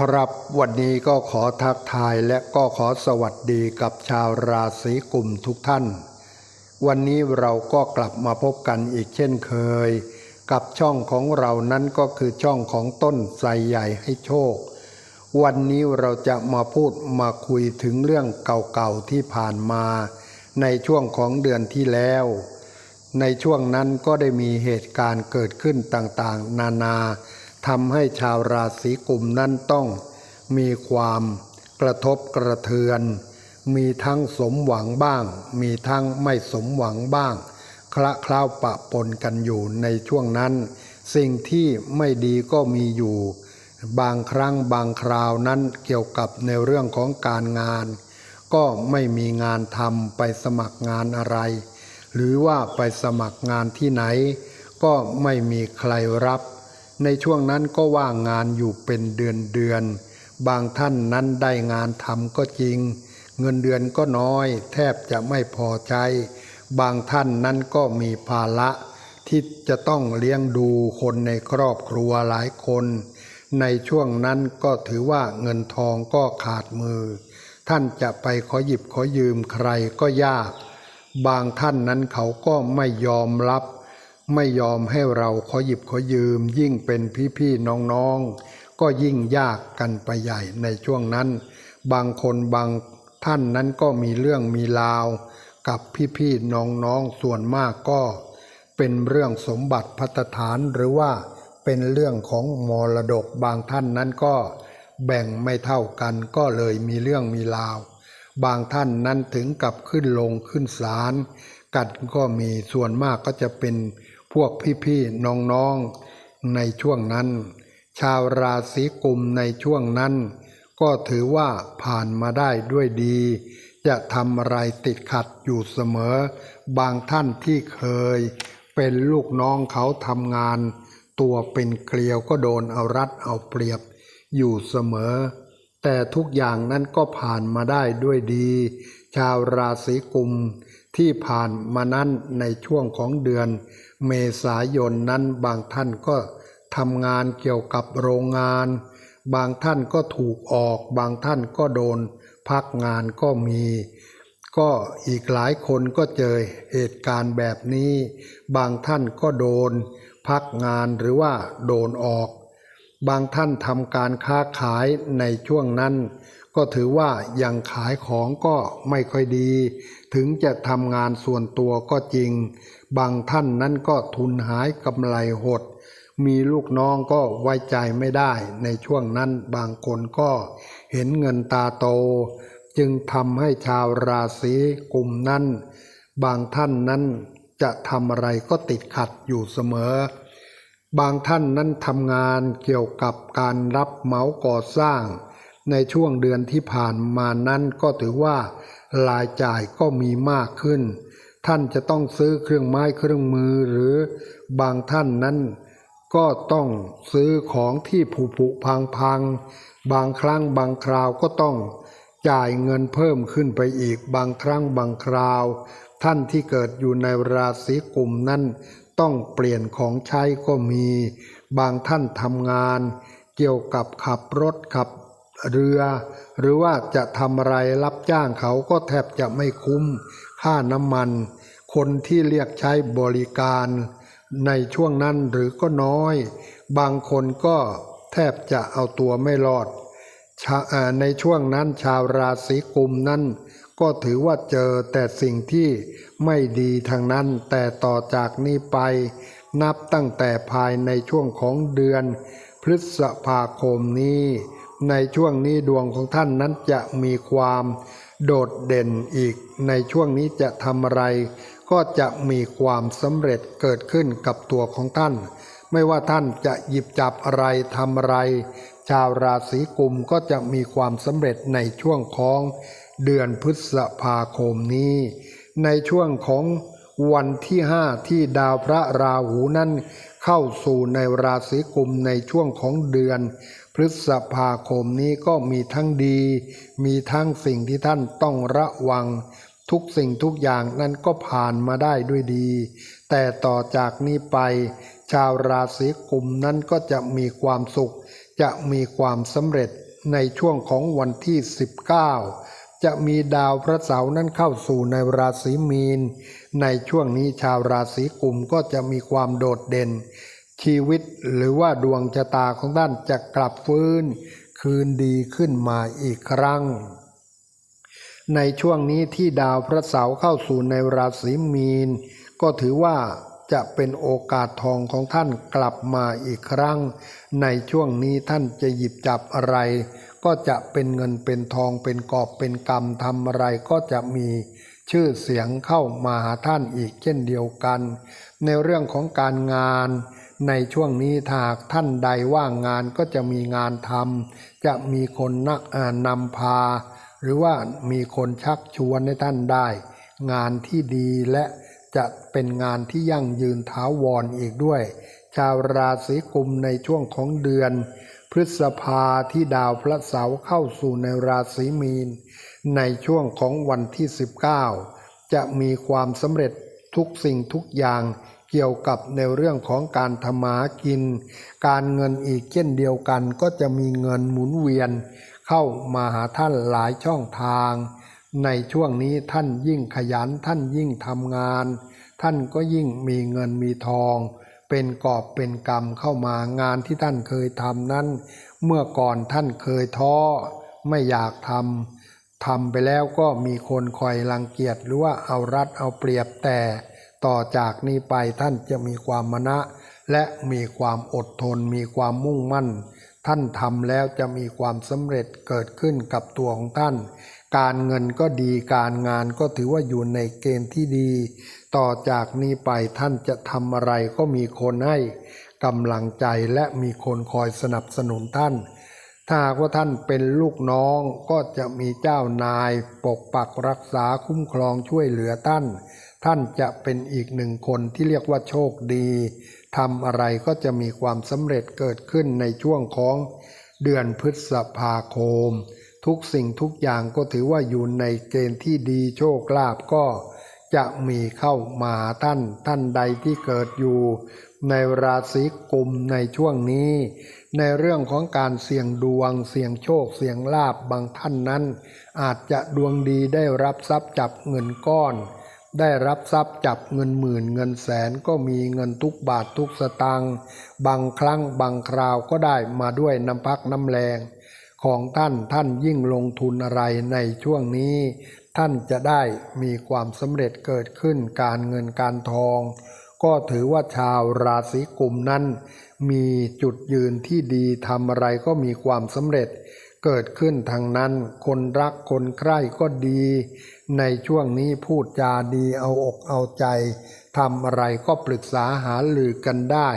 ครับวันนี้ก็ขอทักทายและก็ขอสวัสดีกับชาวราศีกุมทุกท่าน วันนี้เราก็กลับมาพบกันอีกเช่นเคย กับช่องของเรานั้นก็คือช่องของต้นไทรใหญ่ให้โชค วันนี้เราจะมาพูดมาคุยถึงเรื่องเก่าๆที่ผ่านมา ในช่วงของเดือนที่แล้ว ในช่วงนั้นก็ได้มีเหตุการณ์เกิดขึ้นต่างๆ นานา ทำให้ชาวราศีกุมนั้นต้องมีความกระทบกระเทือน มีทั้งสมหวังบ้าง มีทั้งไม่สมหวังบ้าง คละคล้าปะปนกันอยู่ในช่วงนั้น สิ่งที่ไม่ดีก็มีอยู่ บางครั้งบางคราวนั้นเกี่ยวกับในเรื่องของการงาน ก็ไม่มีงานทำไปสมัครงานอะไร หรือว่าไปสมัครงานที่ไหน ก็ไม่มีใครรับ ในช่วงนั้นก็ว่างงานอยู่เป็นเดือนเดือน บางท่านนั้นได้งานทำก็จริง เงินเดือนก็น้อย แทบจะไม่พอใจ บางท่านนั้นก็มีภาระที่จะต้องเลี้ยงดูคนในครอบครัวหลายคน ในช่วงนั้นก็ถือว่าเงินทองก็ขาดมือ ท่านจะไปขอหยิบขอยืมใครก็ยาก บางท่านนั้นเขาก็ไม่ยอมรับ ไม่ยอมให้เราขอหยิบขอยืม ยิ่งเป็นพี่ๆน้องๆ ก็ยิ่งยากกันไปใหญ่ในช่วงนั้น บางคนบางท่านนั้นก็มีเรื่องมีราว กับพี่ๆน้องๆส่วนมากก็ เป็นเรื่องสมบัติพัฒฐานหรือว่าเป็นเรื่องของมรดกบางท่านนั้นก็แบ่งไม่เท่ากันก็เลยมีเรื่องมีราว บางท่านนั้นถึงกับขึ้นลงขึ้นศาลกันก็มีส่วนมากก็จะเป็น พวกพี่ๆน้องๆในช่วงนั้น ชาวราศีกุมในช่วงนั้น ก็ถือว่าผ่านมาได้ด้วยดี จะทำอะไรติดขัดอยู่เสมอ บางท่านที่เคย เป็นลูกน้องเขาทำงาน ตัวเป็นเกลียวก็โดนเอารัดเอาเปรียบ อยู่เสมอ แต่ทุกอย่างนั้นก็ผ่านมาได้ด้วยดี ชาวราศีกุม ที่ผ่านมานั้นในช่วงของเดือน เมษายนนั้นบางท่านก็ทำงานเกี่ยวกับโรงงาน บางท่านก็ถูกออก บางท่านก็โดน พักงานก็มี ก็อีกหลายคนก็เจอเหตุการณ์แบบนี้ บางท่านก็โดน พักงานหรือว่าโดนออก บางท่านทำการค้าขายในช่วงนั้น ก็ถือว่ายังขายของก็ไม่ค่อยดี ถึงจะทำงานส่วนตัวก็จริง บางท่านนั้นก็ทุนหายกำไรหด มีลูกน้องก็ไว้ใจไม่ได้ในช่วงนั้นบางคนก็เห็นเงินตาโต จึงทำให้ชาวราศีกุมนั้น บางท่านนั้นจะทำอะไรก็ติดขัดอยู่เสมอ บางท่านนั้นทำงานเกี่ยวกับการรับเหมาก่อสร้าง ในช่วงเดือนที่ผ่านมานั้นก็ถือว่ารายจ่ายก็มีมากขึ้น ท่านจะต้องซื้อเครื่องไม้เครื่องมือหรือบางท่านนั้น ก็ต้องซื้อของที่ผุผุพังพังบางครั้งบางคราวก็ต้องจ่ายเงินเพิ่มขึ้นไปอีกบางครั้งบางคราว ท่านที่เกิดอยู่ในราศีกุมนั้น ต้องเปลี่ยนของใช้ก็มี บางท่านทำงาน เกี่ยวกับขับรถขับ เรือ หรือว่าจะทำอะไรรับจ้างเขาก็แทบจะไม่คุ้มค่าน้ำมัน คนที่เรียกใช้บริการ ในช่วงนั้นหรือก็น้อย บางคนก็แทบจะเอาตัวไม่รอด ในช่วงนั้นชาวราศีกุมนั้นก็ถือว่าเจอแต่สิ่งที่ไม่ดีทางนั้น แต่ต่อจากนี้ไป นับตั้งแต่ภายในช่วงของเดือนพฤษภาคมนี้ ในช่วงนี้ดวงของท่านนั้นจะมีความโดดเด่นอีก ในช่วงนี้จะทำอะไร ก็จะมีความสำเร็จเกิดขึ้นกับตัวของท่าน ไม่ว่าท่านจะหยิบจับอะไรทำอะไร ชาวราศีกุมก็จะมีความสำเร็จในช่วงของเดือนพฤษภาคมนี้ ในช่วงของ วันที่ห้าที่ดาวพระราหูนั้นเข้าสู่ในราศีกุมในช่วงของเดือน พฤษภาคมนี้ก็มีทั้งดี มีทั้งสิ่งที่ท่านต้องระวัง ทุกสิ่งทุกอย่างนั้นก็ผ่านมาได้ด้วยดี แต่ต่อจากนี้ไป ชาวราศีกุมนั้นก็จะมีความสุข จะมีความสำเร็จในช่วงของวันที่ 19 จะมีดาวพระเสาร์นั้นเข้าสู่ในราศีมีน ในช่วงนี้ชาวราศีกุมก็จะมีความโดดเด่น ชีวิตหรือว่าดวงชะตาของท่านจะกลับฟื้น คืนดีขึ้นมาอีกครั้ง ในช่วงนี้ที่ดาวพระเสาร์เข้าสู่ในราศีมีน ก็ถือว่า จะเป็นโอกาสทองของท่านกลับมาอีกครั้ง ในช่วงนี้ท่านจะหยิบจับอะไร ก็จะเป็นเงินเป็นทองเป็นกอบเป็นกรรมทำอะไรก็จะมีชื่อเสียงเข้ามาหาท่านอีกเช่นเดียวกัน ในเรื่องของการงานในช่วงนี้ถาหากท่านใดว่างงานก็จะมีงานทำจะมีคนนักอ่านนำพา หรือว่ามีคนชักชวนให้ท่านได้ งานที่ดีและ จะเป็นงานที่ยั่งยืนถาวรอีกด้วย ชาวราศีกุมในช่วงของเดือน พฤษภาที่ดาวพระเสาร์เข้าสู่ในราศีมีน ในช่วงของวันที่ 19 จะมีความสำเร็จทุกสิ่งทุกอย่างเกี่ยวกับในเรื่องของการทำมาหากิน การเงินอีกเช่นเดียวกันก็จะมีเงินหมุนเวียน เข้ามาหาท่านหลายช่องทาง ในช่วงนี้ท่านยิ่งขยันท่านยิ่งทำงาน ท่านก็ยิ่งมีเงินมีทอง เป็นกอบเป็นกรรมเข้ามางานที่ท่านเคยทำนั้น เมื่อก่อนท่านเคยท้อไม่อยากทำทำไปแล้วก็มีคนคอยรังเกียจหรือว่าเอารัดเอาเปรียบแต่ ต่อจากนี้ไปท่านจะมีความมณะ และมีความอดทนมีความมุ่งมั่น ท่านทำแล้วจะมีความสำเร็จเกิดขึ้นกับตัวของท่าน การเงินก็ดีการงานก็ถือว่าอยู่ในเกณฑ์ที่ดี ต่อจากนี้ไปท่านจะทำอะไรก็มีคนให้กำลังใจและมีคนคอยสนับสนุนท่าน ถ้าหากว่าท่านเป็นลูกน้องก็จะมีเจ้านายปกปักรักษาคุ้มครองช่วยเหลือท่าน ท่านจะเป็นอีกหนึ่งคนที่เรียกว่าโชคดี ทำอะไรก็จะมีความสำเร็จเกิดขึ้นในช่วงของเดือนพฤษภาคม ทุกสิ่งทุกอย่างก็ถือว่าอยู่ในเกณฑ์ที่ดีโชคลาภก็จะมีเข้ามาท่านท่านใดที่เกิดอยู่ ในราศีกุมในช่วงนี้ ในเรื่องของการเสี่ยงดวง เสี่ยงโชคเสี่ยงลาบบางท่านนั้น อาจจะดวงดีได้รับทรัพย์จับเงินก้อน ได้รับทรัพย์จับเงินหมื่นเงินแสนก็มีเงินทุกบาททุกสตางค์บางครั้งบางคราวก็ได้มาด้วยน้ำพักน้ำแรง ของท่านท่านยิ่งลงทุนอะไรในช่วงนี้ ท่านจะได้มีความสำเร็จเกิดขึ้นการเงินการทอง ก็ถือว่าชาวราศีกุมนั้น มีจุดยืนที่ดีทำอะไรก็มีความสำเร็จ เกิดขึ้นทางนั้น คนรักคนใคร่ก็ดี ในช่วงนี้พูดจาดีเอาอกเอาใจทำอะไรก็ปรึกษาหาลือกันได้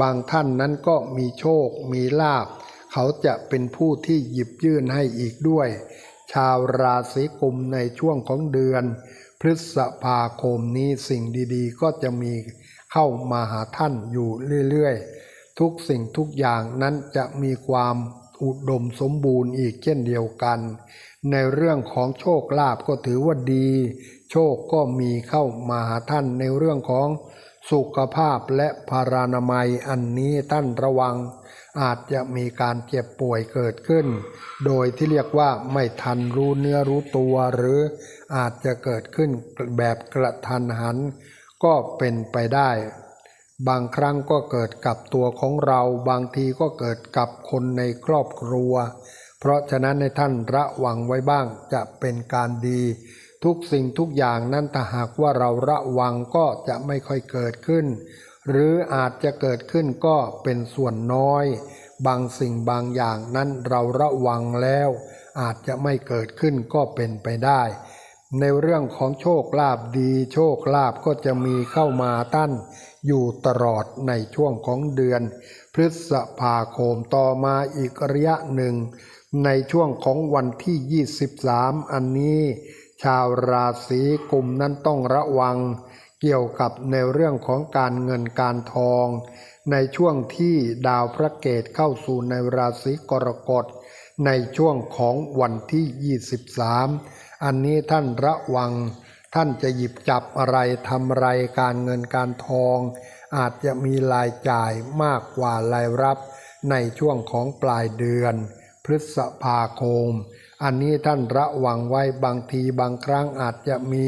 บางท่านนั้นก็มีโชคมีลาภเขาจะเป็นผู้ที่หยิบยื่นให้อีกด้วย ชาวราศีกุมในช่วงของเดือน พฤษภาคมนี้สิ่งดีๆ ก็จะมีเข้ามาหาท่านอยู่เรื่อยๆ ทุกสิ่งทุกอย่างนั้นจะมีความ อุดมสมบูรณ์อีกเช่นเดียวกัน ในเรื่องของโชคลาภก็ถือว่าดี โชคก็มีเข้ามาหาท่านในเรื่องของสุขภาพและพารานามัยอันนี้ท่านระวัง อาจจะมีการเจ็บป่วยเกิดขึ้น โดยที่เรียกว่าไม่ทันรู้เนื้อรู้ตัวหรืออาจจะเกิดขึ้นแบบกระทันหัน ก็เป็นไปได้ บางครั้งก็เกิดกับตัวของเราบางทีก็เกิดกับคนในครอบครัว เพราะฉะนั้นในท่านระวังไว้บ้างจะเป็นการดี ทุกสิ่งทุกอย่างนั้นถ้าหากว่าเราระวังก็จะไม่ค่อยเกิดขึ้น หรืออาจจะเกิดขึ้นก็เป็นส่วนน้อย บางสิ่งบางอย่างนั้นเราระวังแล้ว อาจจะไม่เกิดขึ้นก็เป็นไปได้ ในเรื่องของโชคลาภดี โชคลาภก็จะมีเข้ามาท่านอยู่ตลอดในช่วงของเดือน พฤษภาคมต่อมาอีกระยะหนึ่ง ในช่วงของวันที่ 23 อันนี้ ชาวราศีกุมนั้นต้องระวัง เกี่ยวกับในเรื่องของการเงินการทอง ในช่วงที่ดาวพระเกตเข้าสู่ในราศีกรกฎในช่วงของวันที่ 23 อันนี้ท่านระวัง ท่านจะหยิบจับอะไรทำอะไรการเงินการทอง อาจจะมีรายจ่ายมากกว่ารายรับในช่วงของปลายเดือน พฤษภาคม อันนี้ท่านระวังไว้บางทีบางครั้งอาจจะมี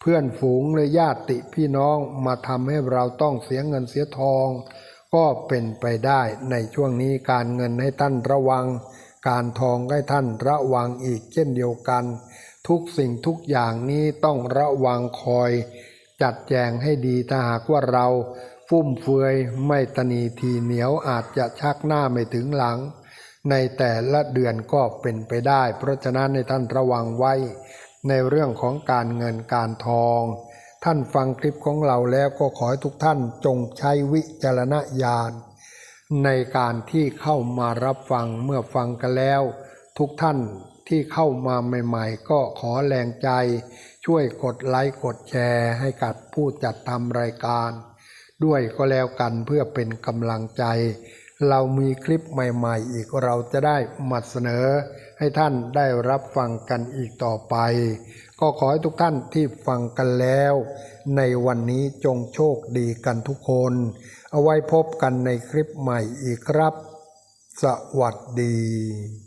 เพื่อนฝูงหรือญาติพี่น้องมาทำให้เราต้องเสียเงินเสียทอง ก็เป็นไปได้ในช่วงนี้การเงินให้ท่านระวัง การทองให้ท่านระวังอีกเช่นเดียวกัน ทุกสิ่งทุกอย่างนี้ต้องระวังคอย จัดแจงให้ดีถ้าหากว่าเราฟุ่มเฟือยไม่ตนีทีเหนียวอาจจะชักหน้าไม่ถึงหลัง ในแต่ละเดือนก็เป็นไปได้ เพราะฉะนั้นในท่านระวังไว้ ในเรื่องของการเงินการทอง ท่านฟังคลิปของเราแล้วก็ขอให้ทุกท่านจงใช้วิจารณญาณในการที่เข้ามารับฟังเมื่อฟังกันแล้ว ทุกท่าน ที่เข้ามาใหม่ ๆ ก็ขอแรงใจ ช่วยกดไลค์กดแชร์ให้กับผู้จัดทำรายการ ด้วยก็แล้วกันเพื่อเป็นกำลังใจ เรามีคลิปใหม่ๆ อีกเราจะได้มาเสนอ ให้ท่านได้รับฟังกันอีกต่อไป ก็ขอให้ทุกท่านที่ฟังกันแล้ว ในวันนี้จงโชคดีกันทุกคน เอาไว้พบกันในคลิปใหม่อีกครับ สวัสดี